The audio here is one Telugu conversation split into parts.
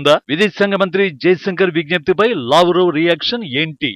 ఉందా? విదేశాంగ మంత్రి జయశంకర్ విజ్ఞప్తిపై లావ్రోవ్ రియాక్షన్ ఏంటి?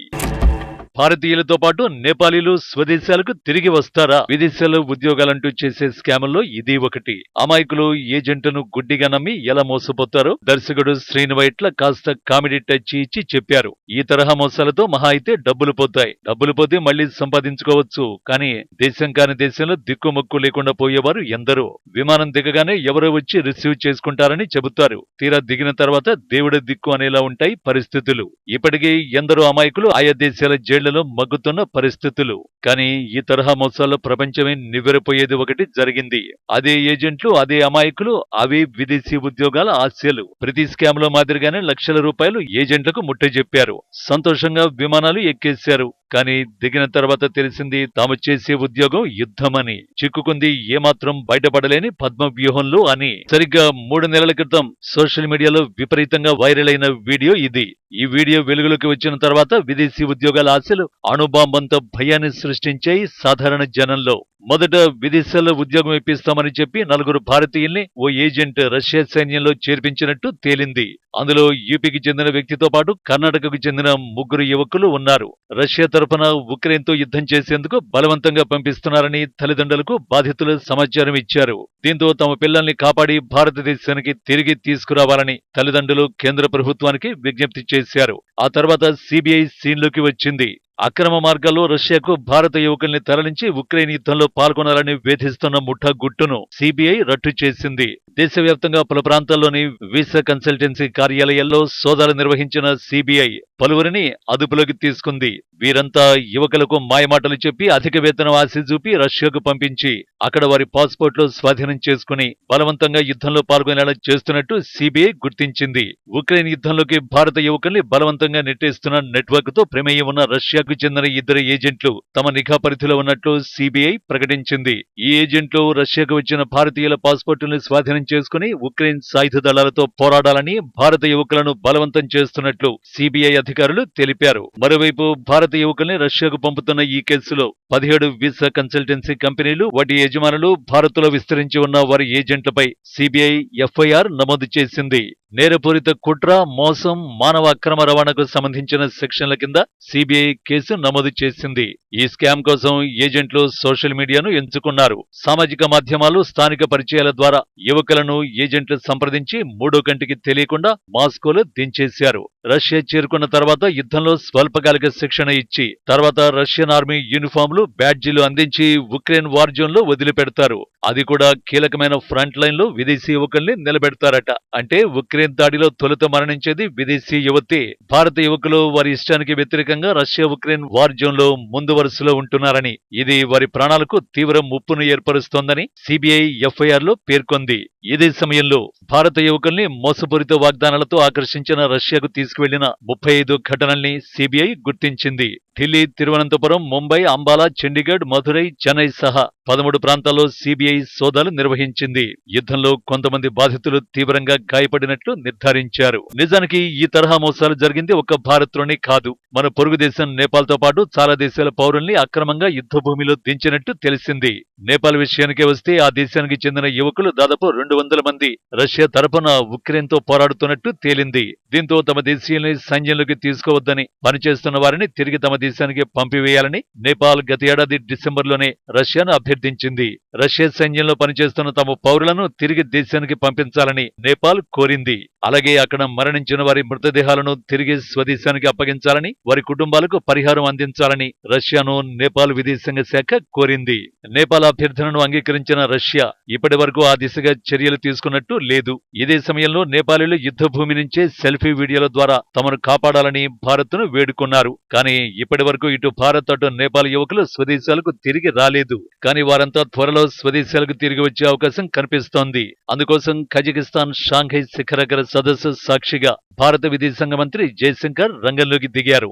భారతీయులతో పాటు నేపాలీలు స్వదేశాలకు తిరిగి వస్తారా? విదేశాల్లో ఉద్యోగాలంటూ చేసే స్కాముల్లో ఇది ఒకటి. అమాయకులు ఏజెంట్ను గుడ్డిగా నమ్మి ఎలా మోసపోతారో? దర్శకుడు శ్రీనివైట్ల కాస్త కామెడీ టచ్ ఇచ్చి చెప్పారు. ఈ తరహా మోసాలతో మహా అయితే డబ్బులు పోతాయి. డబ్బులు పోతే మళ్ళీ సంపాదించుకోవచ్చు. కానీ దేశం కాని దేశంలో దిక్కుమొక్కు లేకుండా పోయేవారు ఎందరో. విమానం దిగగానే ఎవరో వచ్చి రిసీవ్ చేసుకుంటారని చెబుతారు. తీరా దిగిన తర్వాత దేవుడి దిక్కు అనేలా ఉంటాయి పరిస్థితులు. ఇప్పటికీ ఎందరో అమాయకులు ఆయా దేశాల జైళ్ళలో మగ్గుతున్న పరిస్థితులు. కానీ ఈ తరహా మోసాల్లో ప్రపంచమే నివ్వెరపోయేది ఒకటి జరిగింది. అదే ఏజెంట్లు అదే అమాయకులు అవే విదేశీ ఉద్యోగాల ఆశలు ప్రతి స్కామ్లో మాదిరిగానే లక్షల రూపాయలు ఏజెంట్లకు ముట్టజెప్పారు సంతోషంగా విమానాలు ఎక్కేశారు. కానీ దిగిన తర్వాత తెలిసింది తాము చేసే ఉద్యోగం యుద్ధమని. చిక్కుకుంది ఏమాత్రం బయటపడలేని పద్మ వ్యూహంలో అని. సరిగ్గా మూడు నెలల క్రితం సోషల్ మీడియాలో విపరీతంగా వైరల్ అయిన వీడియో ఇది. ఈ వీడియో వెలుగులోకి వచ్చిన తర్వాత విదేశీ ఉద్యోగాల ఆశలు అణుబాంబంతో భయాన్ని సృష్టించాయి సాధారణ జనంలో. మొదట విదేశాల్లో ఉద్యోగం ఇప్పిస్తామని చెప్పి నలుగురు భారతీయుల్ని ఓ ఏజెంట్ రష్యా సైన్యంలో చేర్పించినట్టు తేలింది. అందులో యూపీకి చెందిన వ్యక్తితో పాటు కర్ణాటకకు చెందిన ముగ్గురు యువకులు ఉన్నారు. రష్యా తరపున ఉక్రెయిన్తో యుద్ధం చేసేందుకు బలవంతంగా పంపిస్తున్నారని తల్లిదండ్రులకు బాధితులు సమాచారం ఇచ్చారు. దీంతో తమ పిల్లల్ని కాపాడి భారతదేశానికి తిరిగి తీసుకురావాలని తల్లిదండ్రులు కేంద్ర ప్రభుత్వానికి విజ్ఞప్తి చేశారు. ఆ తర్వాత సిబిఐ సీన్లోకి వచ్చింది. అక్రమ మార్గాల్లో రష్యాకు భారత యువకుల్ని తరలించి ఉక్రెయిన్ యుద్ధంలో పాల్గొనాలని వేధిస్తున్న ముఠా గుట్టును సిబిఐ రట్టు చేసింది. దేశవ్యాప్తంగా పలు ప్రాంతాల్లోని వీసా కన్సల్టెన్సీ కార్యాలయాల్లో సోదాలు నిర్వహించిన సిబిఐ పలువురిని అదుపులోకి తీసుకుంది. వీరంతా యువకులకు మాయమాటలు చెప్పి అధిక వేతనం ఆశ చూపి రష్యాకు పంపించి అక్కడ వారి పాస్పోర్ట్లు స్వాధీనం చేసుకుని బలవంతంగా యుద్ధంలో పాల్గొనేలా చేస్తున్నట్టు సిబిఐ గుర్తించింది. ఉక్రెయిన్ యుద్ధంలోకి భారత యువకుల్ని బలవంతంగా నెట్టేస్తున్న నెట్వర్క్తో ప్రమేయం ఉన్న రష్యా రష్యాకు చెందిన ఇద్దరు ఏజెంట్లు తమ నిఘా పరిధిలో ఉన్నట్లు సిబిఐ ప్రకటించింది. ఈ ఏజెంట్లు రష్యాకు వచ్చిన భారతీయుల పాస్పోర్టులను స్వాధీనం చేసుకుని ఉక్రెయిన్ సాయుధ దళాలతో పోరాడాలని భారత యువకులను బలవంతం చేస్తున్నట్లు సిబిఐ అధికారులు తెలిపారు. మరోవైపు భారత యువకుల్ని రష్యాకు పంపుతున్న ఈ కేసులో పదిహేడు వీసా కన్సల్టెన్సీ కంపెనీలు వాటి యజమానులు భారత్లో విస్తరించి ఉన్న వారి ఏజెంట్లపై సిబిఐ ఎఫ్ఐఆర్ నమోదు చేసింది. నేరపూరిత కుట్ర మోసం మానవ అక్రమ రవాణాకు సంబంధించిన సెక్షన్ల కింద సిబిఐ కేసు నమోదు చేసింది. ఈ స్కామ్ కోసం ఏజెంట్లు సోషల్ మీడియాను ఎంచుకున్నారు. సామాజిక మాధ్యమాలు స్థానిక పరిచయాల ద్వారా యువకులను ఏజెంట్లు సంప్రదించి మూడో కంటికి తెలియకుండా మాస్కోలో దించేశారు. రష్యా చేరుకున్న తర్వాత యుద్ధంలో స్వల్పకాలిక శిక్షణ ఇచ్చి తర్వాత రష్యన్ ఆర్మీ యూనిఫామ్లు బ్యాడ్జీలు అందించి ఉక్రెయిన్ వార్ వదిలిపెడతారు. అది కూడా కీలకమైన ఫ్రంట్ లైన్లో విదేశీ యువకుల్ని నిలబెడతారట. అంటే ఉక్రెయిన్ దాడిలో తొలుత మరణించేది విదేశీ యువతి. భారత యువకులు వారి ఇష్టానికి వ్యతిరేకంగా రష్యా ఉక్రెయిన్ వార్ జోన్లో ముందు వరుసలో ఉంటున్నారని ఇది వారి ప్రాణాలకు తీవ్ర ముప్పును ఏర్పరుస్తోందని సిబిఐ ఎఫ్ఐఆర్లో పేర్కొంది. ఇదే సమయంలో భారత యువకుల్ని మోసపూరిత వాగ్దానాలతో ఆకర్షించిన రష్యాకు తీసుకువెళ్ళిన ముప్పై ఐదు ఘటనల్ని సిబిఐ గుర్తించింది. ఢిల్లీ తిరువనంతపురం ముంబై అంబాలా చండీగఢ్ మధురై చెన్నై సహా పదమూడు ప్రాంతాల్లో సిబిఐ సోదాలు నిర్వహించింది. యుద్ధంలో కొంతమంది బాధితులు తీవ్రంగా గాయపడినట్లు నిర్ధారించారు. నిజానికి ఈ తరహా మోసాలు జరిగింది ఒక్క భారత్లోనే కాదు. మన పొరుగు దేశం నేపాల్తో పాటు చాలా దేశాల పౌరుల్ని అక్రమంగా యుద్ధ భూమిలో దించినట్టు తెలిసింది. నేపాల్ విషయానికే వస్తే ఆ దేశానికి చెందిన యువకులు దాదాపు రెండు వందల మంది. రష్యా తరపున ఉక్రెయిన్తో పోరాడుతున్నట్టు తేలింది. దీంతో తమ దేశీయుల్ని సైన్యంలోకి తీసుకోవద్దని పనిచేస్తున్న వారిని తిరిగి తమ దేశానికి పంపివేయాలని నేపాల్ గత ఏడాది డిసెంబర్లోనే రష్యాను అభ్యర్థించింది. రష్యా సైన్యంలో పనిచేస్తున్న తమ పౌరులను తిరిగి దేశానికి పంపించాలని నేపాల్ కోరింది. అలాగే అక్కడ మరణించిన వారి మృతదేహాలను తిరిగి స్వదేశానికి అప్పగించాలని వారి కుటుంబాలకు పరిహారం అందించాలని రష్యాను నేపాల్ విదేశాంగ శాఖ కోరింది. నేపాల్ అభ్యర్థనను అంగీకరించిన రష్యా ఇప్పటి వరకు ఆ దిశగా చర్యలు తీసుకున్నట్టు లేదు. ఇదే సమయంలో నేపాలీలు యుద్ధ భూమి నుంచే సెల్ఫీ వీడియోల ద్వారా తమను కాపాడాలని భారత్ను వేడుకున్నారు. కానీ ఇప్పటి వరకు ఇటు భారత్ అటు నేపాల్ యువకులు స్వదేశాలకు తిరిగి రాలేదు. కానీ వారంతా త్వరలో స్వదేశ దేశాలకు తిరిగి వచ్చే అవకాశం కనిపిస్తోంది. అందుకోసం కజకిస్తాన్ షాంఘై శిఖరగర సదస్సు సాక్షిగా భారత విదేశాంగ మంత్రి జయశంకర్ రంగంలోకి దిగారు.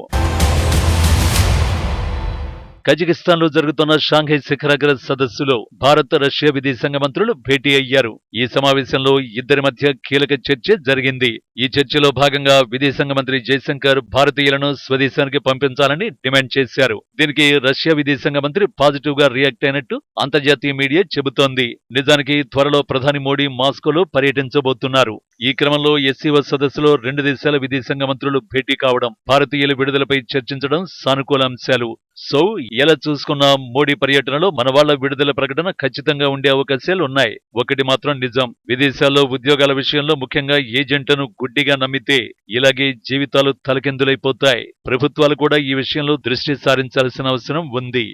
కజకిస్తాన్లో జరుగుతున్న షాంఘై శిఖరాగ్ర సదస్సులో భారత్ రష్యా విదేశాంగ మంత్రులు భేటీ అయ్యారు. ఈ సమావేశంలో ఇద్దరి మధ్య కీలక చర్చ జరిగింది. ఈ చర్చలో భాగంగా విదేశాంగ మంత్రి జయశంకర్ భారతీయులను స్వదేశానికి పంపించాలని డిమాండ్ చేశారు. దీనికి రష్యా విదేశాంగ మంత్రి పాజిటివ్గా రియాక్ట్ అయినట్టు అంతర్జాతీయ మీడియా చెబుతోంది. నిజానికి త్వరలో ప్రధాని మోడీ మాస్కోలో పర్యటించబోతున్నారు. ఈ క్రమంలో ఎస్సీఓ సదస్సులో రెండు దేశాల విదేశాంగ మంత్రులు భేటీ కావడం భారతీయుల విడుదలపై చర్చించడం సానుకూల అంశాలు. సో ఎలా చూసుకున్న మోడీ పర్యటనలో మన వాళ్ళ విడుదల ప్రకటన ఖచ్చితంగా ఉండే అవకాశాలు ఉన్నాయి. ఒకటి మాత్రం నిజం విదేశాల్లో ఉద్యోగాల విషయంలో ముఖ్యంగా ఏజెంట్లను గుడ్డిగా నమ్మితే ఇలాగే జీవితాలు తలకిందులైపోతాయి. ప్రభుత్వాలు కూడా ఈ విషయంలో దృష్టి సారించాల్సిన అవసరం ఉంది.